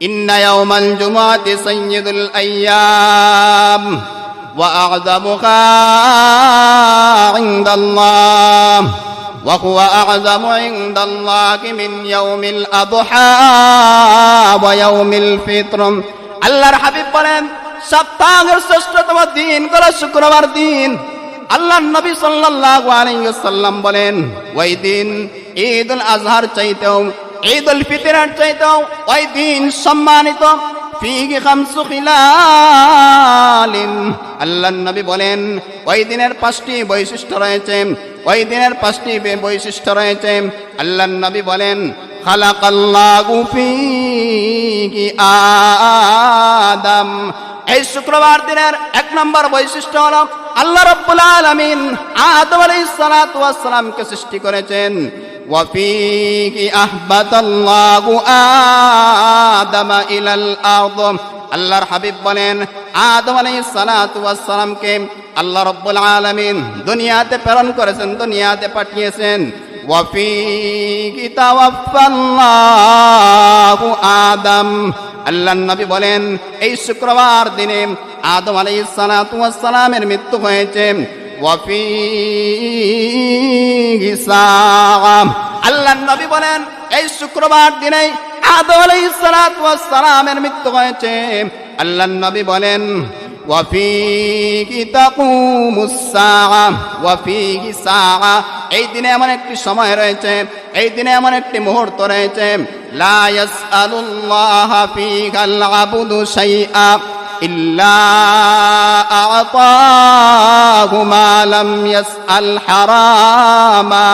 إن يوم الجمعة سيد الأيام وأعظمها عند الله وهو أعظم عند الله من يوم الأضحى ويوم الفطر আল্লাহর হাবিব বলেন সপ্তাহের শ্রেষ্ঠতম দিন হলো শুক্রবার দিন আল্লাহ নবী সাল্লাল্লাহু আলাইহি ওয়াসাল্লাম বলেন ওই দিন ঈদ উল আজহার চাইতেও ঈদ উল ফিতরের ওই দিন সম্মানিত। আল্লাহ নবী বলেন, ওই দিনের পাঁচটি বৈশিষ্ট্য রয়েছে। ওই দিনের পাঁচটি বৈশিষ্ট্য রয়েছে। আল্লাহ নবী বলেন আদম। এই শুক্রবার দিনের এক নম্বর বৈশিষ্ট্য হলো, আল্লাহ রাব্বুল আলামিন আদম আলাইহিস সালাতু সৃষ্টি করেছেন। ওয়াফিহি আহবাতাল্লাহু আদম ইলাল আরদ আল্লাহর হাবিব বলেন, আদম আলাইহিস সালাতু ওয়াস সালামকে আল্লাহ রাব্বুল আলামিন দুনিয়াতে প্রেরণ করেছেন, দুনিয়াতে পাঠিয়েছেন। আদম আল্লাহ নবী বলেন, এই শুক্রবার দিনে আদম আলাইহিস সালাতু ওয়াস সালামের মৃত্যু হয়েছে। আল্লাহ নবী বলেন, এই শুক্রবার দিনে আদম আলাইহিস সালাতু সালামের মৃত্যু হয়েছে। আল্লাহ নবী বলেন এই দিনে এমন একটি সময় রয়েছে, এই দিনে এমন একটি মুহূর্ত রয়েছে, লা ইয়াসআলুল্লাহ ইল্লা أعطاه ما لم يسأل হারামা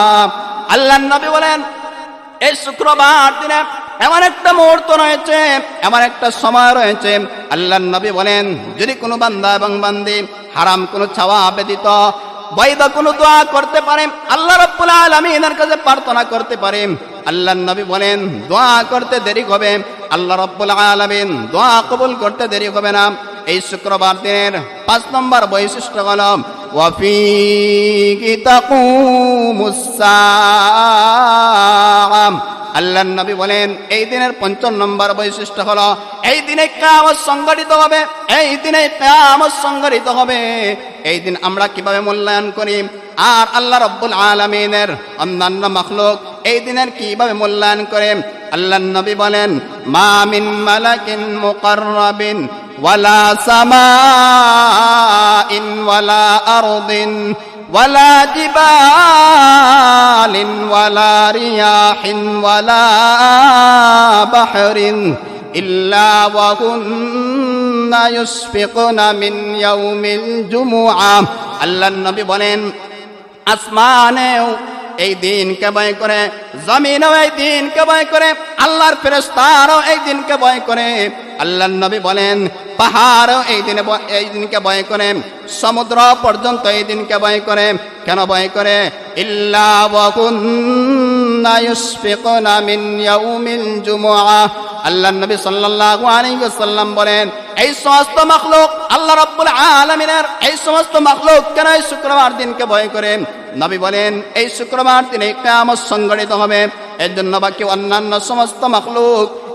আল্লাহর النبي বলেন, এই শুক্রবার দিনে এমন একটা মুহূর্ত রয়েছে, এমন একটা সময় রয়েছে। আল্লাহ নবী বলেন, যদি কোনো বান্দা এবং বান্দি হারাম কোনো ছাওয়া ব্যতীত বৈধ কোনো দোয়া করতে পারে, আল্লাহ রব্বুল আলামিনের কাছে প্রার্থনা করতে পারে। আল্লাহ নবী বলেন, দোয়া করতে দেরি হবে, আল্লাহ রব্বুল আলামিন দোয়া কবুল করতে দেরি হবে না। এই শুক্রবার দিনের পাঁচ নম্বর বৈশিষ্ট্য হল ওয়াফি সাআম। আল্লাহ নবী বলেন, এই দিনের পঞ্চম নম্বর বৈশিষ্ট্য হলো, এই দিনে কামত সংগঠিত হবে, এই দিনে কামত সংগঠিত হবে। এই দিন আমরা কীভাবে মূল্যায়ন করি? আর আল্লাহ রব্বুল আলমিনের অন্যান্য মখলুক, এই দিনের কীভাবে মূল্যায়ন করে? আল্লাহ নবী বলেন মামিন মালাকিন মুকাররাবিন ওয়ালা সামাইন ওয়ালা আরদিন ولا جبال ولا رياح ولا بحر إلا وهن يشفقن من يوم الجمعة আল্লাহ নবী বলেন আসমানেও এই দিনকে ভয় করে জমিনও এই দিনকে ভয় করে আল্লাহর ফেরেস্তারও এই দিনকে ভয় করে আল্লাহ নবী বলেন, পাহাড়ও এই দিনে এই দিনকে ভয় করে, সমুদ্র পর্যন্ত এই দিনকে ভয় করে। কেন ভয় করে? আল্লাহ নবী ওয়াসাল্লাম বলেন, এই সমস্ত মাখলুক আল্লাহ রাব্বুল আলামিনের এই সমস্ত মাখলুক কেন এই শুক্রবার দিনকে ভয় করে? নবী বলেন, এই শুক্রবার দিনে কিয়ামত সংগঠিত হবে। এর জন্য বাকি অন্যান্য সমস্ত মাখলুক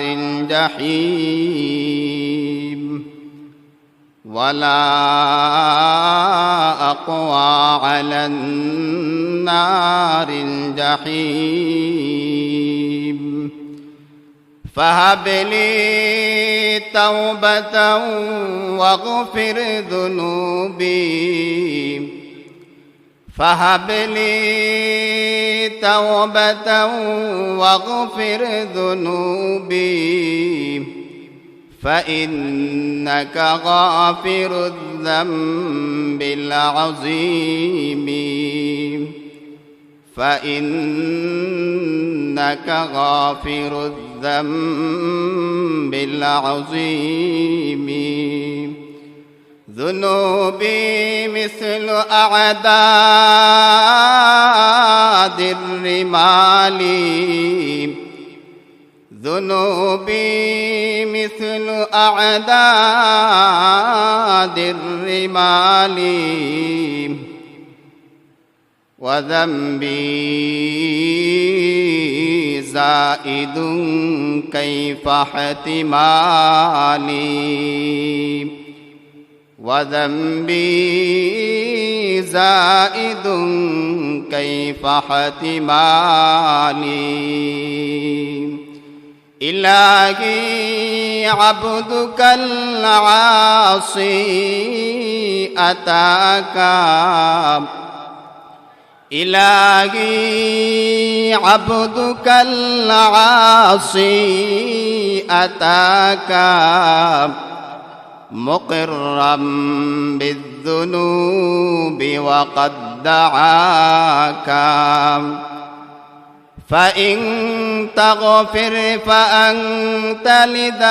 الجحيم ولا أقوى على النار الجحيم. فهب لي توبة واغفر ذنوبي. فهب لي توبة واغفر ذنوبي. فإنك غافر الذنب العظيم. فإنك غافر الذنب العظيم. ذنوبي مثل أعداد الرمال. ذنوبي مثل أعداد الرمال. وذنبي زائد كيف احتمالي وذنبي زائد كيف احتمالي إلهي عبدك العاصي أتاك. إلهي عبدك العاصي أتاك. مقرا بالذنوب وقد دعاك. فإن تغفر فأنت لذاك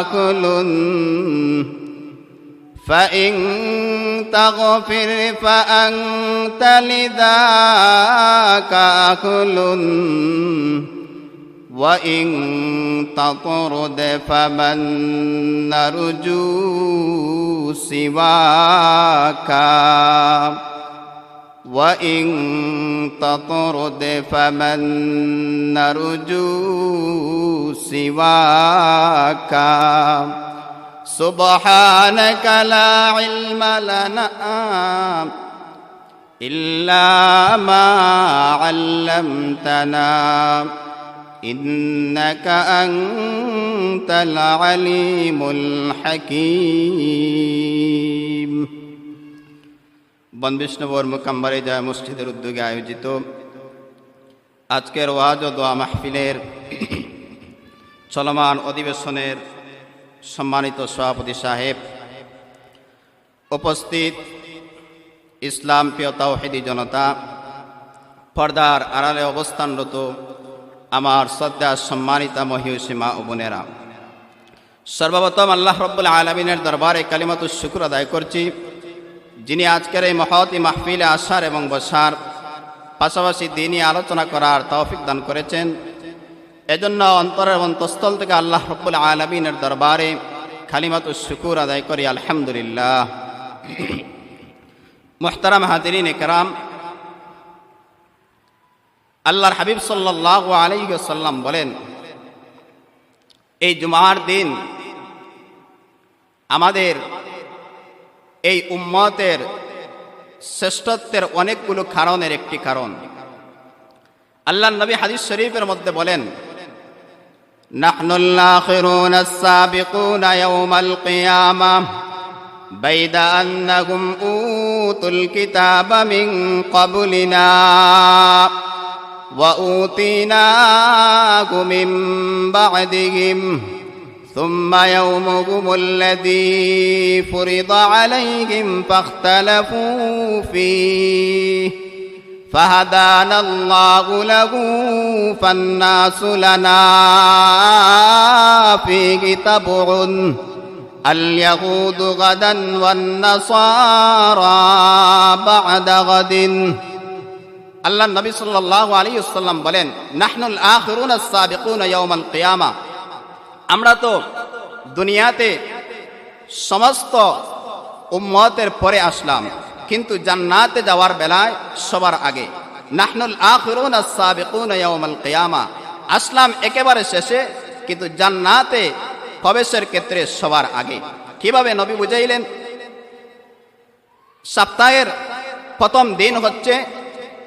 أكل. فإن تغفر فأنت لذاك أكل. وإن تطرد فمن نرجو سواك وإن تطرد فمن نرجو سواك سبحانك لا علم لنا إلا ما علمتنا إنك أنت العليم الحكيم বন বিষ্ণুবর মুকাম্বারে যায় মসজিদের উদ্যোগে আয়োজিত আজকের ওয়াজ ও দোয়া মাহফিলের চলমান অধিবেশনের সম্মানিত সভাপতি সাহেব উপস্থিত ইসলাম প্রিয় তাওহিদি জনতা পর্দার আড়ালে অবস্থানরত আমার শ্রদ্ধা সম্মানিতা মহিউসীমা ও বোনেরা। সর্বপ্রথম আল্লাহ রব্বুল আলমিনের দরবারে কালিমাত শুকুর আদায় করছি। যিনি আজকের এই মহতি মাহফিলে আসার এবং বসার পাশাপাশি দিনই আলোচনা করার তৌফিক দান করেছেন। এজন্য অন্তরের অন্তঃস্থল থেকে আল্লাহ রব্বুল আলমিনের দরবারে খালিমাত শুকুর আদায় করি, আলহামদুলিল্লাহ। মোহতারাম হাদিরিন একরাম আল্লাহর হাবিব সাল্লাহ আলাইসাল্লাম বলেন এই জুমার দিন আমাদের এই উম্মতের শ্রেষ্ঠত্বের অনেকগুলো কারণের একটি কারণ আল্লাহ নবী হাদিস শরীফের মধ্যে বলেন نحن الآخرون السابقون يوم القيامة بيد أنهم أوتوا الكتاب من قبلنا وأوتيناه من بعدهم ثم يومهم الذي فرض عليهم فاختلفوا فيه فهدانا الله له فالناس لنا فيه تبع اليهود غدا والنصارى بعد غد আল্লাহ নবী সাল্লাল্লাহু আলাইহি ওয়াসাল্লাম বলেন, নাহনুল আখিরুন আস-সাবিকুন ইয়াউমাল কিয়ামা। আমরা তো দুনিয়াতে সমস্ত উম্মতের পরে আসলাম, কিন্তু জান্নাতে যাওয়ার বেলায় সবার আগে। নাহনুল আখিরুন আস-সাবিকুন ইয়াউমাল কিয়ামা। আসলাম একেবারে শেষে, কিন্তু জান্নাতে প্রবেশের ক্ষেত্রে সবার আগে। কীভাবে নবী বুঝাইলেন? সপ্তাহের প্রথম দিন হচ্ছে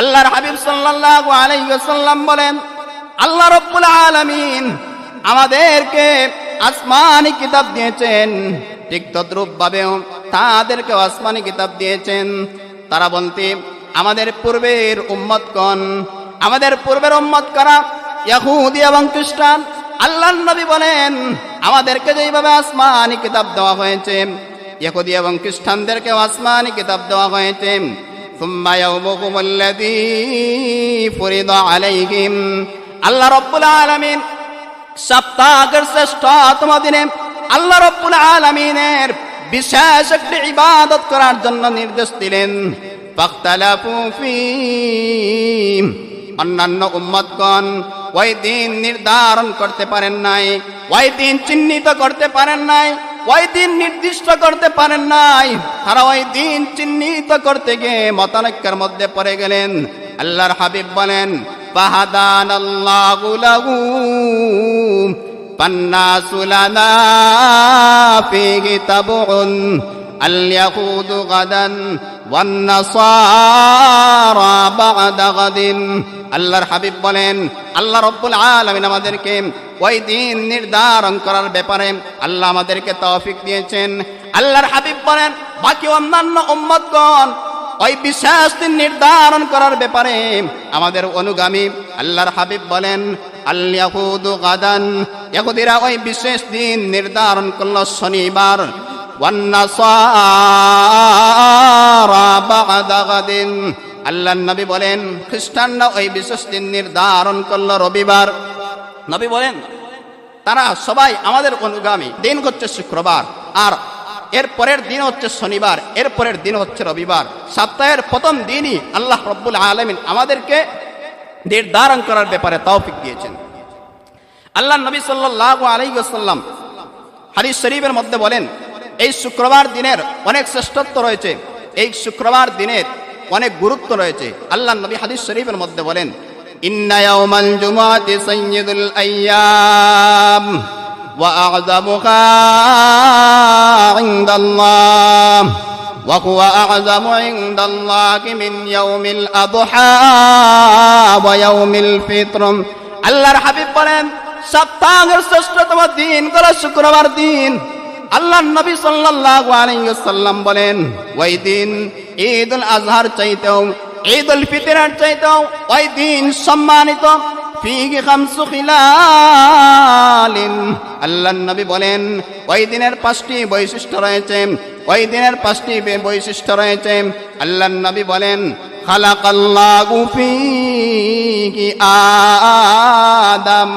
আল্লাহর হাবিব সাল্লাল্লাহু আলাইহি ওয়াসাল্লাম বলেন, আল্লাহ রাব্বুল আলামিন আমাদেরকে আসমানি কিতাব দিয়েছেন। ঠিক তদ্রূপ ভাবেও তাদেরকে আসমানি কিতাব দিয়েছেন। তারা বলতে, আমাদের পূর্বের উম্মতগণ, আমাদের পূর্বের উম্মত করা? ইয়াহুদি এবং খ্রিস্টান? আল্লাহ নবী বলেন, আমাদেরকে যেইভাবে আসমানি কিতাব দেওয়া হয়েছে ইহুদি এবং খ্রিস্টানদেরকে আসমানি কিতাব দেওয়া হয়েছে। ثم يومهم الذي فرض عليهم আল্লাহ রব্বুল আলামিন সপ্তাহের শ্রেষ্ঠতম দিনে আল্লাহ রব্বুল আলামিনের বিশেষ একটি ইবাদত করার জন্য নির্দেশ দিলেন ফাখতালাফু ফীহ অন্যান্য উম্মতগণ ওই দিন নির্ধারণ করতে পারেন নাই ওই দিন চিহ্নিত করতে পারেন নাই ওই দিন নির্দিষ্ট করতে পারেন নাই। তারা ওই দিন চিহ্নিত করতে গিয়ে মতানৈক্যের মধ্যে পড়ে গেলেন। আল্লাহর হাবিব বলেন পাহাদান পান্না সুলানা লানা ফিহি তাবউন। اليهود غدا والنصارى بعد غد আল্লাহর হাবিব বলেন আল্লাহ রব্বুল আলামিন আমাদেরকে ওই দিন নির্ধারণ করার ব্যাপারে আল্লাহ আমাদেরকে তৌফিক দিয়েছেন আল্লাহর হাবিব বলেন বাকি অন্যান্য উম্মতগণ ওই বিশেষ দিন নির্ধারণ করার ব্যাপারে আমাদের অনুগামী আল্লাহর হাবিব বলেন আল্লাহুদু গাদান ইহুদিরা ওই বিশেষ দিন নির্ধারণ করলো শনিবার ওয়ান্নাসারা বা'দা গাদিন আল্লাহ নবী বলেন, খ্রিস্টানরা ওই বিশেষ দিন নির্ধারণ করল রবিবার। নবী বলেন, তারা সবাই আমাদের অনুগামী, দিন হচ্ছে শুক্রবার, আর এর পরের দিন হচ্ছে শনিবার, এর পরের দিন হচ্ছে রবিবার। সপ্তাহের প্রথম দিনই আল্লাহ রব্বুল আলমিন আমাদেরকে নির্ধারণ করার ব্যাপারে তৌফিক দিয়েছেন। আল্লাহ নবী সাল্লাহ আলাইসাল্লাম হাদিস শরীফের মধ্যে বলেন এই শুক্রবার দিনের অনেক শ্রেষ্ঠত্ব রয়েছে। এই শুক্রবার দিনের অনেক গুরুত্ব রয়েছে। আল্লাহ নবী হাদিস শরীফের মধ্যে বলেন মিন আল্লাহর হাবিব বলেন, সপ্তাহের শ্রেষ্ঠতম দিন শুক্রবার দিন। আল্লাহ নবী সাল্লাল্লাহু আলাইহি ওয়াসাল্লাম বলেন, ওই দিন ঈদুল আজহার চাইতেও, ঈদুল ফিতরের চাইতেও ওই দিন সম্মানিত। ফিহি খামসু খিলালিন। আল্লাহ নবী বলেন, ওই দিনের পাঁচটি বৈশিষ্ট্য রয়েছে, ওই দিনের পাঁচটি বৈশিষ্ট্য রয়েছে। আল্লাহ নবী বলেন, খালাকাল্লাহু ফিহি আদম।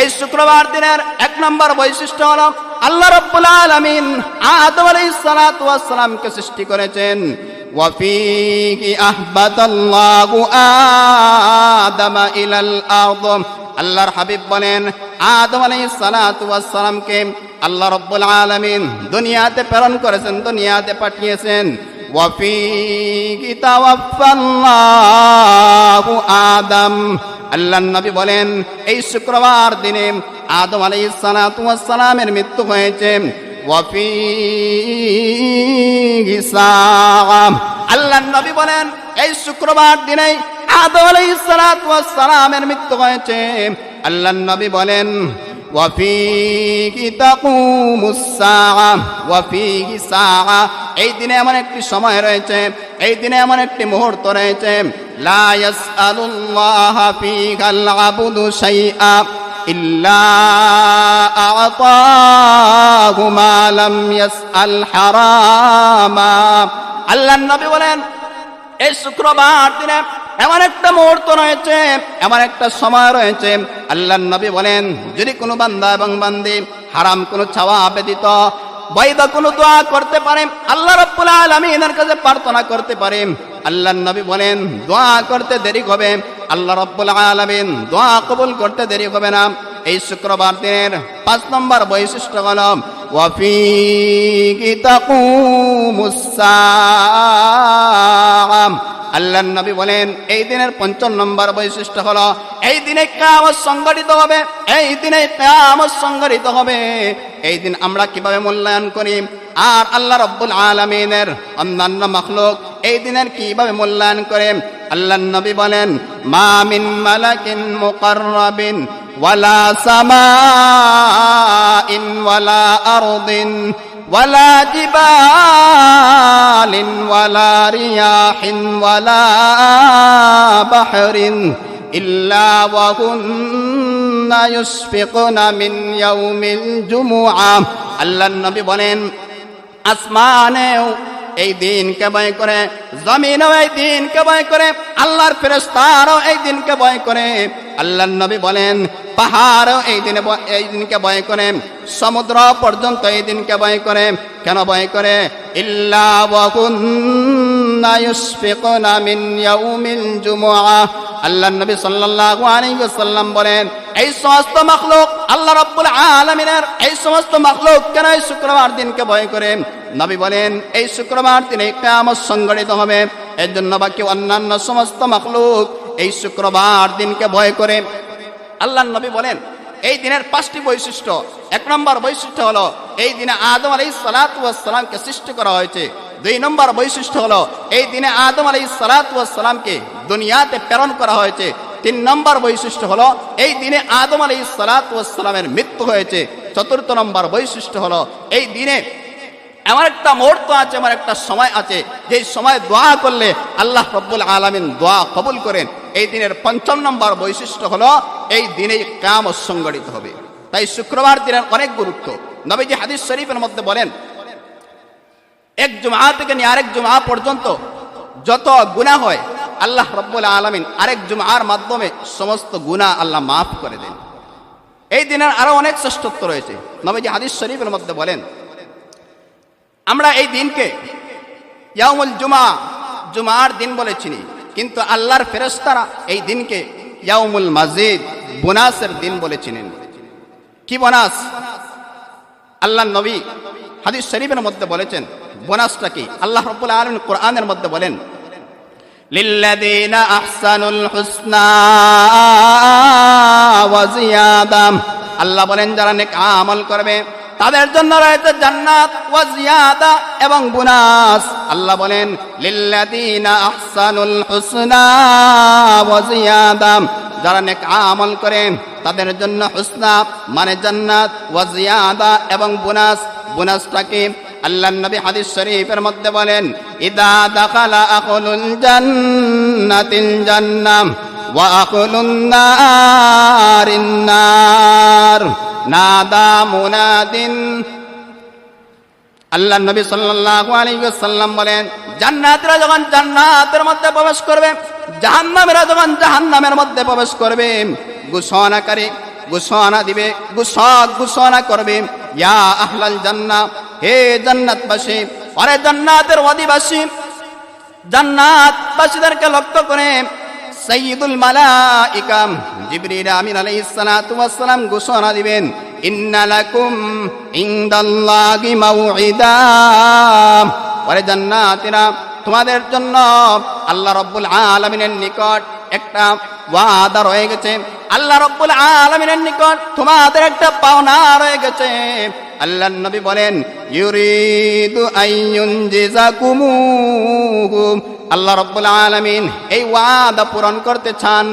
এই শুক্রবার দিনের এক নম্বর বৈশিষ্ট্য হলো আল্লাহ রব্বুল আলামিন আদম আলাইহিস সালাতু ওয়াস সালামকে সৃষ্টি করেছেন। আল্লাহর হাবিব বলেন, আদম আলাইহিস সালাতু ওয়াস সালামকে আল্লাহ রব্বুল আলামিন দুনিয়াতে প্রেরণ করেছেন, দুনিয়াতে পাঠিয়েছেন। ওয়াফিহি তাওয়াফাল্লাহু আদম। আল্লাহ নবী বলেন, এই শুক্রবার দিনে আদম আলাইহিস সালাতু ওয়াস সালামের মৃত্যু হয়েছে। আল্লাহ নবী বলেন, এই শুক্রবার দিনে আদম আলাইহিস সালাতু ওয়াস সালামের মৃত্যু হয়েছে। আল্লাহ নবী বলেন ওয়াফিহি তাকুমুস সাআ। ওয়াফিহি সাআ এই দিনে এমন একটি সময় রয়েছে, এই দিনে এমন একটি মুহূর্ত রয়েছে, লা আল্লাহর নবী বলেন, এই শুক্রবার দিনে এমন একটা মুহূর্ত রয়েছে, এমন একটা সময় রয়েছে, আল্লাহ নবী বলেন, যদি কোনো বান্দা এবং বান্দি হারাম কোনো ছাওয়া ব্যতীত বৈধ কোনো দোয়া করতে পারে, আল্লাহ রব্বুল আলামিনের কাছে প্রার্থনা করতে পারে। আল্লাহ নবী বলেন, দোয়া করতে দেরি হবে, আল্লাহ রব্বুল আলামিন দোয়া কবুল করতে দেরি হবে না। এই শুক্রবার দিনের পাঁচ নম্বর বৈশিষ্ট্য হল ওয়াফি সাআম। আল্লাহ নবী বলেন, এই দিনের পঞ্চম নম্বর বৈশিষ্ট্য হলো, এই দিনে কামত সংগঠিত হবে, এই দিনে কামত সংগঠিত হবে। এই দিন আমরা কীভাবে মূল্যায়ন করি? আর আল্লাহ রব্বুল আলমিনের অন্যান্য মখলুক এই দিনের কীভাবে মূল্যায়ন করে? আল্লাহ নবী বলেন মামিন মালাকিন মুকাররাবিন ওয়ালা সামাইন ওয়ালা আরদিন ولا جبال ولا رياح ولا بحر إلا وهن يسبقن من يوم الجمعة আল্লাহ নবী বলেন আসমানেও এই দিনকে ভয় করে, জমিনও এই দিনকে ভয় করে, আল্লাহর ফেরেস্তারও এই দিনকে ভয় করে। আল্লাহ নবী বলেন, পাহাড়ও এই দিনে এই দিনকে ভয় করে, সমুদ্র পর্যন্ত এই দিনকে ভয় করে। কেন ভয় করে? আল্লাহ নবী সাল্লাল্লাহু আলাইহি ওয়াসাল্লাম বলেন এই সমস্ত মাখলুক আল্লাহ রাব্বুল আলামিনের এই সমস্ত মাখলুক কেন এই শুক্রবার দিনকে ভয় করে নবী বলেন, এই শুক্রবার দিনে কিয়ামত সংগঠিত হবে। এর জন্য বাকি অন্যান্য সমস্ত মাখলুক এই শুক্রবার দিনকে ভয় করে। আল্লাহ নবী বলেন, এই দিনের পাঁচটি বৈশিষ্ট্য। এক নম্বর বৈশিষ্ট্য হলো, এই দিনে আদম আলাই সালাতামকে সৃষ্টি করা হয়েছে। দুই নম্বর বৈশিষ্ট্য হলো, এই দিনে আদম আলাই সালাতামকে দুনিয়াতে প্রেরণ করা হয়েছে। তিন নম্বর বৈশিষ্ট্য হলো, এই দিনে আদম আলাই সালাতামের মৃত্যু হয়েছে। চতুর্থ নম্বর বৈশিষ্ট্য হলো, এই দিনে এমন একটা মুহূর্ত আছে আমার একটা সময় আছে যে সময় দোয়া করলে আল্লাহ রব্বুল আলমিন দোয়া কবুল করেন। এই দিনের পঞ্চম নম্বর বৈশিষ্ট্য হলো, এই দিনে কাম সংগঠিত হবে। তাই শুক্রবার দিনের অনেক গুরুত্ব। নবীজি হাদিস শরীফের মধ্যে বলেন, এক জুমা থেকে নিয়ে আরেক জুমা পর্যন্ত যত গুনাহ হয় আল্লাহ রব্বুল আলমিন আরেক জুমার মাধ্যমে সমস্ত গুনাহ আল্লাহ মাফ করে দেন। এই দিনের আরও অনেক শ্রেষ্ঠত্ব রয়েছে। নবীজি হাদিস শরীফের মধ্যে বলেন, আমরা এই দিনকে ইয়ামুল জুমা জুমার দিন বলে চিনি। কিন্তু আল্লাহর ফেরেস্তারা এই দিনকে ইয়ামুল মাজিদ, বোনাসের দিন বলে চিনেন। কি বোনাস? আল্লাহ নবী হাদিস শরীফের মধ্যে বলেছেন, বোনাসটা কি? আল্লাহ রব্বুল আলমিন কোরআনের মধ্যে বলেন للذين أحسنوا الحسنى وزيادة আল্লাহ বলেন যারা নেক আমল করবে তাদের জন্য রয়েছে জান্নাত ওয়া জিয়াদা এবং বোনাস আল্লাহ বলেন লিল্লাযিনা আহসানুল হুসনা ওয়া জিয়াদা যারা নেক আমল করে তাদের জন্য হুসনা মানে জান্নাত ওয়া জিয়াদা এবং বোনাস বোনাসটা কি আল্লাহ নবী হাদিস শরীফের মধ্যে বলেন দাখালা আকুলুল জান্নাতিল জান্নাম ওয়া আকুলুন নারিন নার নাদা মুনাদিন আল্লাহ নবী সাল্লাল্লাহু আলাইহি ওয়াসাল্লাম বলেন, জান্নাতীরা যখন জান্নাতের মধ্যে প্রবেশ করবে, জাহান্নামীরা যখন জাহান্নামের মধ্যে প্রবেশ করবে, ঘোষণাকারী, ঘোষণা দিবে, ঘোষক ঘোষণা করবে ইয়া আহলাল জান্নাহ হে জান্নাতবাসী, আরে জান্নাতের অধিবাসী, জান্নাতবাসীদেরকে লক্ষ্য করে সৈয়দুল মালাইকা জিবরিল আমিন আলাইহিস সালাতু ওয়াস সালাম ঘোষণা দিবেন, ইন্না ইনদাল্লাহি মাউইদা ওরে জান্নাতীরা, তোমাদের জন্য আল্লাহ রব্বুল আলামিনের নিকট একটা ওয়াদা রয়ে গেছে। আল্লাহ রব্বুল আলামিনের নিকট তোমাদের একটা পাওনা রয়ে গেছে। আল্লাহ নবী বলেন আল্লাহ রব্বুল আলামিন এই ওয়াদা পূরণ করতে চান।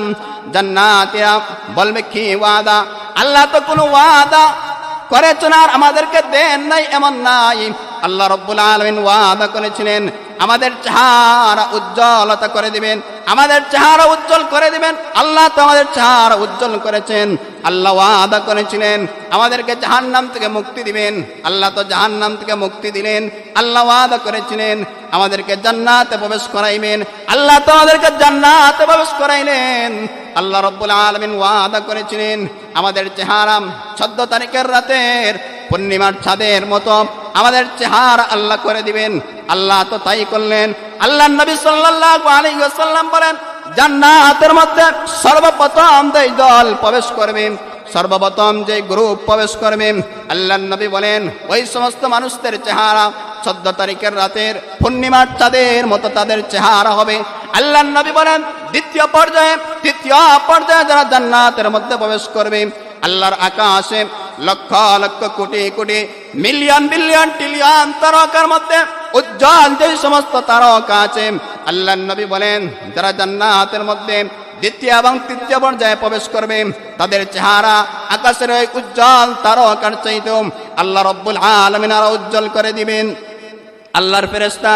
জান্নাতীরা বলবে, কি ওয়াদা? আল্লাহ তো কোনো ওয়াদা করেছেন আর আমাদেরকে দেন নাই, এমন নাই। আল্লাহ রব্বুল আলমিন ওয়াদা করেছিলেন, আমাদের চেহারা উজ্জ্বলতা করে দিবেন, আমাদের চেহারা উজ্জ্বল করে দিবেন, আল্লাহ তো আমাদের চেহারা উজ্জ্বল করেছেন, আল্লাহ ওয়াদা করেছিলেন, আমাদেরকে জাহান্নাম থেকে মুক্তি দিবেন, আল্লাহ তো জাহান্নাম থেকে মুক্তি দিলেন, আল্লাহ ওয়াদা করেছিলেন, আমাদেরকে জান্নাতে প্রবেশ করাইবেন, আল্লাহ তো আমাদেরকে জান্নাতে প্রবেশ করাইলেন, আল্লাহ রব্বুল আলমিন ওয়াদা করেছিলেন, আমাদের চেহারা চোদ্দ তারিখের রাতের পূর্ণিমার ছাদের মতো আমাদের চেহারা আল্লাহ করে দিবেন। আল্লাহ তো তাই করলেন। আল্লাহ নবী সাল্লাল্লাহু আলাইহি ওয়াসাল্লাম বলেন, জান্নাতের মধ্যে সর্বপ্রথম যেই দল প্রবেশ করবে, সর্বপ্রথম যে গ্রুপ প্রবেশ করবে আল্লাহ নবী বলেন, ওই সমস্ত মানুষদের চেহারা চোদ্দ তারিখের রাতের পূর্ণিমার চাঁদের মতো তাদের চেহারা হবে। আল্লাহ নবী বলেন, দ্বিতীয় পর্যায়ে তৃতীয় পর্যায়ে যারা জান্নাতের মধ্যে প্রবেশ করবে আল্লাহর আকাশে lakh lakh crore crore million billion trillion তারকার মধ্যে উজ্জ্বল যে সমস্ত তারকা আছে আল্লাহ নবী বলেন, যারা জান্নাতের মধ্যে দ্বিতীয় এবং তৃতীয় পর্যায়ে প্রবেশ করবে, তাদের চেহারা আকাশের ওই উজ্জ্বল তারকার চাইতে আল্লাহ রব্বুল আলমিন আরও উজ্জ্বল করে দিবেন। আল্লাহর ফেরেস্তা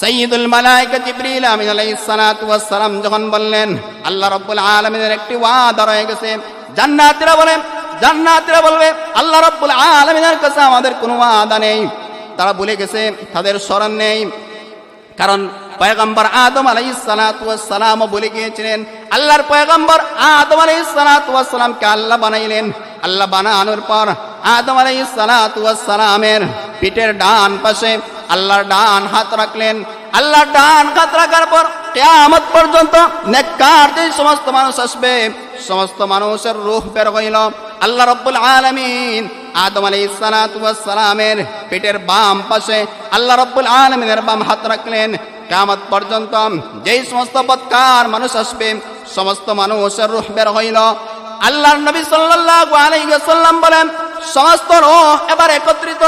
সৈয়দুল মালাইকা জিবরিল আমিন আলাইহিস সালাম যখন বললেন, আল্লাহ রাব্বুল আলামিনের একটি ওয়াদা রয়ে গেছে জান্নাতীরা বলে জান্নাতীরা বলবে, আল্লাহ রাব্বুল আলামিনের কাছে আমাদের কোনো আদা নেই। তারা ভুলে গেছে, তাদের স্মরণ নেই। কারণ পয়গম্বর আদম ওয়াস সালাম বলে গিয়েছিলেন, আল্লাহর পয়গম্বর আদম আলাইহিস সালাতু ওয়াস সালামকে আল্লাহ বানাইলেন। আল্লাহ বানানোর পর আদম আলাইহিস সালাতু ওয়াস সালামের পিঠের ডান পাশে আল্লাহর ডান হাত রাখলেন। আল্লাহর ডান হাত রাখার পর কিয়ামত পর্যন্ত নেককার সমস্ত মানুষ আসবে। সমস্ত মানুষের রূহ বের হইল। আল্লাহ রব্বুল আলামিন আদম আলাইহিস সালাতু ওয়াস সালামের পেটের বাম পাশে আল্লাহ রব্বুল আলামিনের বাম হাত রাখলেন। কিয়ামত পর্যন্ত যেই সমস্ত বৎকার মানুষ আসবে, সমস্ত মানুষের রূহ বের হইল। আল্লাহর নবী সাল্লাল্লাহু আলাইহি ওয়াসাল্লাম বলেন, সমস্ত রূহ এবার একত্রিত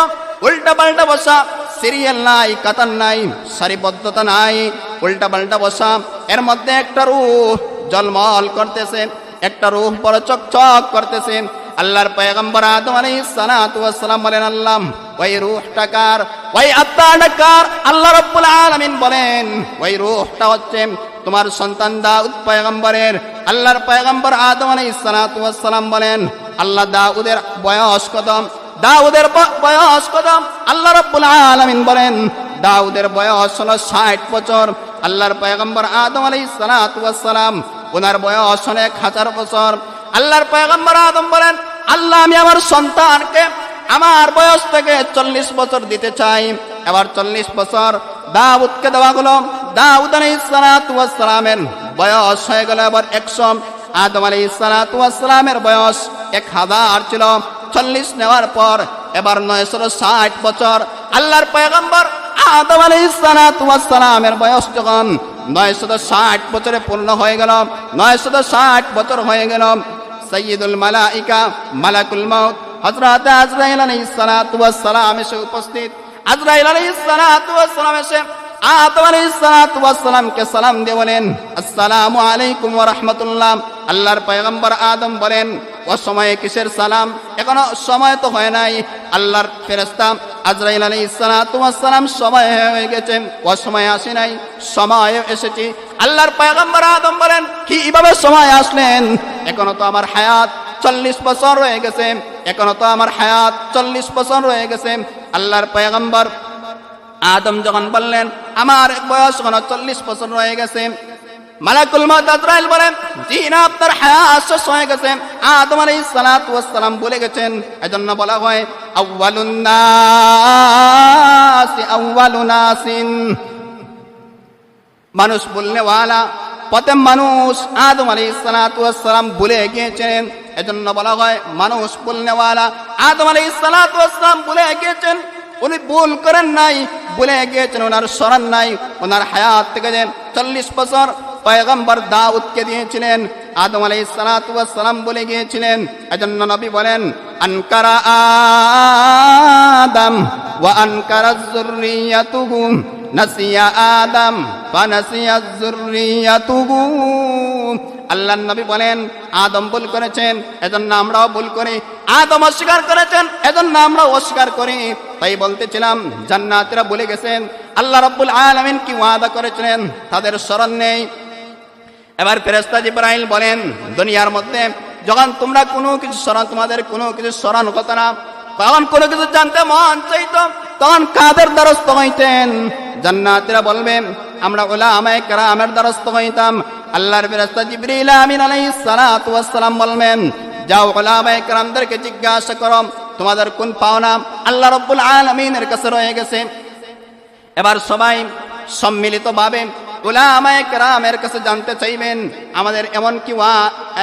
উল্টা পাল্টা বসা, সিরিয়াল নাই, কাতার নাই, সারিবদ্ধতা নাই উল্টা পাল্টা বসা। এর মধ্যে একটা রূহ জলমল করতেছে। একটা রূহ বড় চকচক করতেছে আল্লাহর পয়গম্বর আদম আলাইহিস সালাতু ওয়াস সালাম বলেন, আল্লাহ, ওই রূহটা কার? ওই আত্মাটা কার? আল্লাহ রাব্বুল আলামিন বলেন, ওই রূহটা হচ্ছে তোমার সন্তান দাউদ পয়গম্বরের। আল্লাহর পয়গম্বর আদম আলাইহিস সালাতু ওয়াস সালাম বলেন, আল্লাহ দাউদের বয়স কত? দাউদের বয়স কত? আল্লাহ রাব্বুল আলামিন বলেন, দাউদের বয়স হলো ষাট বছর। আল্লাহর পয়গম্বর আদম আলাইহিস সালাতু ওয়াস সালাম ওনার বয়স এক হাজার বছর। আল্লাহর পয়গম্বর আদম বলেন, আল্লাহ, আমি আমার সন্তানকে আমার বয়স থেকে চল্লিশ বছর দিতে চাই। এবার চল্লিশ বছর দাউদকে দেওয়া হলো। দাউদ আলাইহিস সালাতু ওয়াস বয়স হয়ে গেল এবার একশো। আদম আলাইহিস সালাতু ওয়াস বয়স এক হাজার ছিল। চল্লিশ নেওয়ার পর এবার নয়শো ষাট বছর। আল্লাহর পয়গম্বর আদম ওয়াস সালামের বয়স যখন নয়শত ষাট বছরে পূর্ণ হয়ে গেল, নয়শত ষাট বছর হয়ে গেল। সৈয়দুল মালাইকা, মালাকুল মউত, হযরত আজরাইল আলাইহিস সালাতু ওয়াস সালাম এসে উপস্থিত। আজরাইল আলাইহিস সালাতু ওয়াস এসে আদম আলাইহিস সালাতু ওয়াস সালামকে সালাম দিয়ে বলেন, আসসালামু আলাইকুম ওয়া রাহমাতুল্লাহ। আল্লাহর পয়গম্বর আদম বলেন, ও সময়ে কিসের সালাম? এখনও সময় তো হয় নাই। আল্লাহর ফেরেশতা আজরাইল ওয়াস সালাম সময় হয়ে গেছে, ও সময় আসে নাই, সময় এসেছি। আল্লাহর পয়গম্বর আদম বলেন কি এভাবে সময় আসলেন? এখনও তো আমার হায়াত চল্লিশ বছর রয়ে গেছে, এখনও তো আমার হায়াত চল্লিশ বছর রয়ে গেছে। আল্লাহর পয়গম্বর আদম যখন বললেন, আমার বয়স কোনো চল্লিশ বছর রয়ে গেছে মালাকুল মউত আজরাইল বলেন জি না আপনার হায়াত শেষ হয়ে গেছে। আদম আলাইহিস সালাতু ওয়াস সালাম বলে গেছেন। এজন্য বলা হয়, আউয়ালুন নাস, আউয়ালু নাসিন। মানুষ বলনেওয়ালা প্রথম মানুষ আদম আলী সালাম বলে গিয়েছেন। এজন্য বলা হয়, মানুষ বলনেওয়ালা আদম আলী সালাম বলে গিয়েছেন। উনি ভুল করেন নাই, বলে গিয়েছেন। ওনার স্মরণ নাই ওনার হায়াত থেকে চল্লিশ বছর পয়গম্বর দাউদকে দিয়েছিলেন, আদম আলাই সালাম বলে গিয়েছিলেন। এজন্য নবী বলেন, আনকারা আদম ওয়া আনকারা যুররিয়াতুহু, নাসিয়া আদম ফানাসিয়া যুররিয়াতুহু। আল্লাহ নবী বলেন, আদম ভুল করেছেন, এজন্য আমরাও ভুল করি। আদম অস্বীকার করেছেন, এজন্য আমরাও অস্বীকার করি। তাই বলতেছিলাম, জান্নাতীরা বলে গেছেন। আল্লাহ রাব্বুল আলামিন কি ওয়াদা করেছিলেন? তাদের স্মরণ নেই। এবার ফেরেস্তা জিব্রাইল বলেন, দুনিয়ার মধ্যে যখন তোমরা কোনো কিছু স্মরণ তোমাদের কোনো কিছু স্মরণ হতো না, তখন কোনো কিছু জানতে মন চাইতো, তখন কাদের দ্বারস্থ হইতেন? জান্নাতীরা বলবেন, আমরা ওলা আমায় কারা কেরামের দ্বারস্থ হইতাম। আল্লাহর ফেরেস্তা জিবরিল আমিন আলাইহিস সালাতু ওয়াস সালাম বলবেন, যাও ওলামায়ে কেরামদেরকে জিজ্ঞাসা করো, তোমাদের কোন পাওনা আল্লাহ রাব্বুল আলামিনের কাছে রয়ে গেছে? এবার সবাই সম্মিলিতভাবে উলামায়ে কেরামের কাছে জানতে চাইবেন, আমাদের এমন কি ওয়া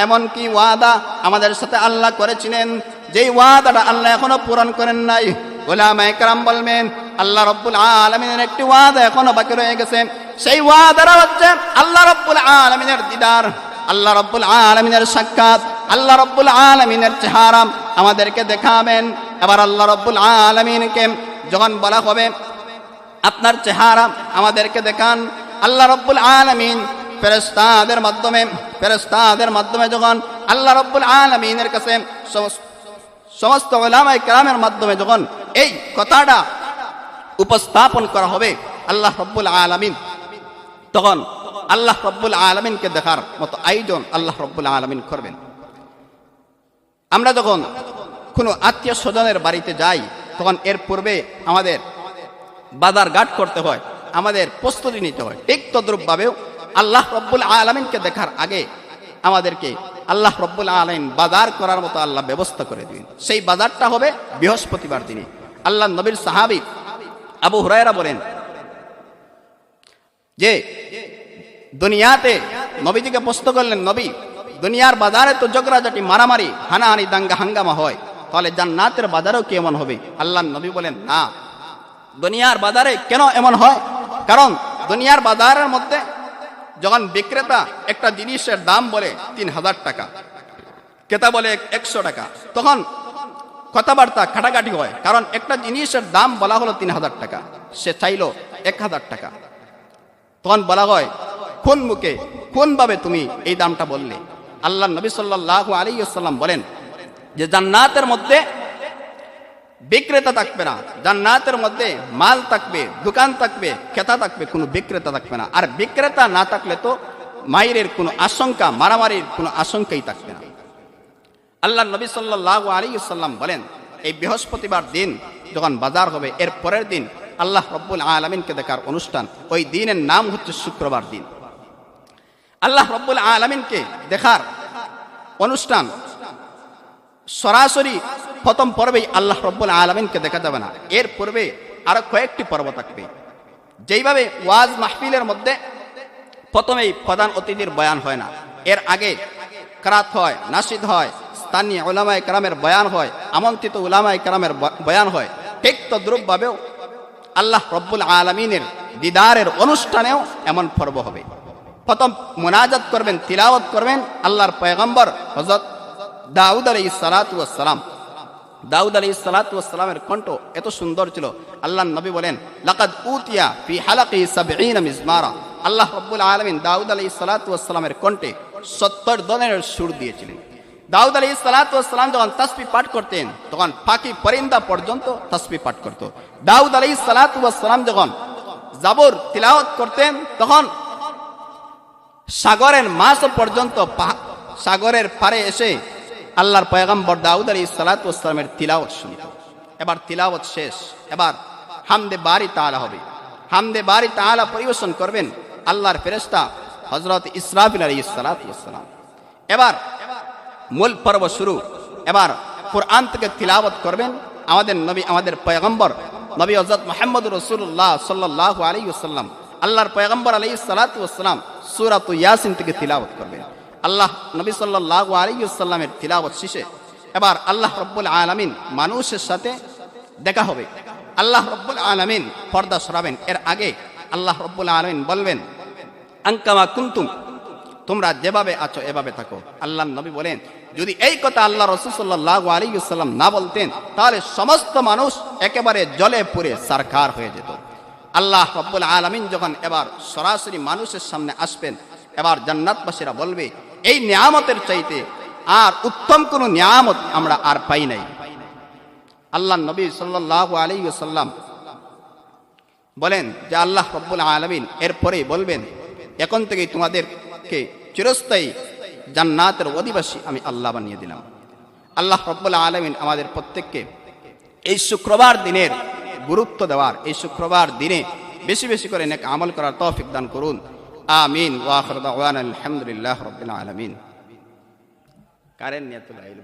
এমন কি ওয়াদা আমাদের সাথে আল্লাহ করেছিলেন। যেই ওয়াদাটা আল্লাহ এখনও পূরণ করেন নাই। উলামায়ে কেরাম বলবেন, আল্লাহ রব্বুল আলামিনের একটি ওয়াদা এখনও বাকি রয়ে গেছে। সেই ওয়াদাটা হচ্ছে আল্লাহ রব্বুল আলামিনের দিদার। আল্লাহ রব্বুল আলমিনের সাক্ষাৎ। আল্লাহ রব্বুল আলমিনের চেহারা আমাদেরকে দেখাবেন। এবার আল্লাহ রব্বুল আলমিনকে যখন বলা হবে, আপনার চেহারা আমাদেরকে দেখান। আল্লাহ রব্বুল আলমিন ফেরেস্তাদের মাধ্যমে ফেরেস্তাদের মাধ্যমে যখন আল্লাহ রব্বুল আলমিনের কাছে সমস্ত ওলামাই কেরামের মাধ্যমে যখন এই কথাটা উপস্থাপন করা হবে আল্লাহ রব্বুল আলমিন, তখন আল্লাহ রব্বুল আলমিনকে দেখার মতো আয়োজন আল্লাহ রব্বুল আলমিন করবেন। আমরা যখন কোনো আত্মীয় স্বজনের বাড়িতে যাই, তখন এর পূর্বে আমাদের বাজার ঘাট করতে হয়। আমাদের প্রস্তুতি নিতে হয়। ঠিক তদ্রুপভাবেও আল্লাহ রব্বুল আলমিনকে দেখার আগে আমাদেরকে আল্লাহ রব্বুল আলমিন বাজার করার মতো আল্লাহ ব্যবস্থা করে দিন সেই বাজারটা হবে বৃহস্পতিবার দিনে। আল্লাহ নবীর সাহাবি আবু হুরায়রা বলেন যে, দুনিয়াতে নবীজিকে প্রশ্ন করলেন, নবী, দুনিয়ার বাজারে তো জগরাজাটি মারামারি, হানাহানি, দাঙ্গা, হাঙ্গামা হয়। তাহলে জান্নাতের বাজারেও কি এমন হবে? আল্লাহ নবী বলেন, না। দুনিয়ার বাজারে কেন এমন হয়? কারণ দুনিয়ার বাজারের মধ্যে যখন বিক্রেতা একটা জিনিসের দাম বলে তিন হাজার টাকা, ক্রেতা বলে একশো টাকা, তখন কথাবার্তা কাটাকাটি হয়। কারণ একটা জিনিসের দাম বলা হলো তিন হাজার টাকা, সে চাইলো এক হাজার টাকা। তখন বলা হয়, কোন মুখে, কোনভাবে তুমি এই দামটা বললে? আল্লাহ নবী সাল্লাহ আলী বলেন যে জান্নাতের মধ্যে বিক্রেতা থাকবে না, জান্নাতের মধ্যে মাল থাকবে, দোকান থাকবে ক্রেতা থাকবে, কোনো বিক্রেতা থাকবে না। আর বিক্রেতা না থাকলে তো মায়ের কোনো আশঙ্কা, মারামারির কোনো আশঙ্কাই থাকবে না। আল্লাহ নবী সাল্লাহ আলী সাল্লাম বলেন, এই বৃহস্পতিবার দিন যখন বাজার হবে, এর পরের দিন আল্লাহ রব্বুল আলমিনকে দেখার অনুষ্ঠান, ওই দিনের নাম হচ্ছে শুক্রবার দিন। আল্লাহ রব্বুল আলমিনকে দেখার অনুষ্ঠান সরাসরি প্রথম পর্বেই আল্লাহ রব্বুল আলমিনকে দেখা যাবে না। এর পূর্বে আরও কয়েকটি পর্ব থাকবে। যেইভাবে ওয়াজ মাহফিলের মধ্যে প্রথমেই প্রধান অতিথির বয়ান হয় না। এর আগে করাত হয়, নাসিদ হয়, স্থানীয় ওলামায় কারামের বয়ান হয়, আমন্ত্রিত ওলামায় কারামের বয়ান হয়। ঠিক তদ্রুপভাবেও আল্লাহ রব্বুল আলমিনের দিদারের অনুষ্ঠানেও এমন পর্ব হবে। প্রথম মোনাজাত করবেন, তিলাওয়াত করবেন আল্লাহর পয়গম্বর হজরত দাউদ আলী সালাতাম দাউদ আলী সালাতামের কণ্ঠ এত সুন্দর ছিল। আল্লাহ নবী বলেন, লাকাদ উতিয়া ফি হালাকি সাবঈনা মিজমারা। আল্লাহ রব্বুল আলমিন দাউদ আলী সালাতামের কণ্ঠে সত্তর ধরনের সুর দিয়েছিলেন। দাউদ আলী সালাতাম যখন তসবি পাঠ করতেন, তখন ফাঁকি পরিন্দা পর্যন্ত তসবি পাঠ করত। দাউদ আলী সালাতাম যখন জাবর তিলাওয়াত করতেন, তখন সাগরের মাছ পর্যন্ত সাগরের পারে এসে আল্লাহর পয়গম্বর দাউদ আলী সালাতামের তিলাওয়াত শুনত। এবার তিলাওয়াত শেষ। এবার হামদে বাড়ি তালা হবে। হামদে বাড়ি তালা পরিবেশন করবেন আল্লাহর ফেরেস্তা হজরত ইসরাফিল আলী সালাতাম এবার মূল পর্ব শুরু। এবার কোরআন থেকে তিলাওয়াত করবেন। আমাদের নবী, আমাদের পয়গম্বর নবী হজরত মোহাম্মদ রসুল্লাহ সাল্লাহ আলী সাল্লাম আল্লাহর পয়গম্বর আলী সালাতাম সুরাত ইয়াসিন থেকে তিলাওয়াত করবেন। আল্লাহ নবী সাল্লাহ আলিউসাল্লামের তিলাওয়াত শেষে এবার আল্লাহ রব্বুল আলমিন মানুষের সাথে দেখা হবে। আল্লাহ রব্বুল আলমিন পর্দা সরাবেন। এর আগে আল্লাহ রব্বুল আলমিন বলবেন আঙ্কামা কুন্তুম, তোমরা যেভাবে আছো এভাবে থাকো। আল্লাহ নবী বলেন, যদি এই কথা আল্লাহ রসুল্লাহ আলিউসাল্লাম না বলতেন, তাহলে সমস্ত মানুষ একেবারে জলে পুরে সারকার হয়ে যেত। আল্লাহ রব্বুল আলমিন যখন এবার সরাসরি মানুষের সামনে আসবেন, এবার জান্নাতবাসীরা বলবে এই নিয়ামতের চাইতে আর উত্তম কোনো নিয়ামত আমরা আর পাই নাই। আল্লাহ নবী সাল্লাহ আলী সাল্লাম বলেন যে আল্লাহ রব্বুল আলমিন এরপরে বলবেন, এখন থেকেই তোমাদেরকে চিরস্থায়ী জান্নাতের অধিবাসী আমি আল্লাহ বানিয়ে দিলাম। আল্লাহ রব্বুল আলমিন আমাদের প্রত্যেককে এই শুক্রবার দিনের গুরুত্ব দেওয়ার, এই শুক্রবার দিনে বেশি বেশি করে নেক আমল করার তৌফিক দান করুন। আমিন ওয়াখর দাওয়ান আলহামদুলিল্লাহ রবিল আলমিন কারেন্ট নিয়ে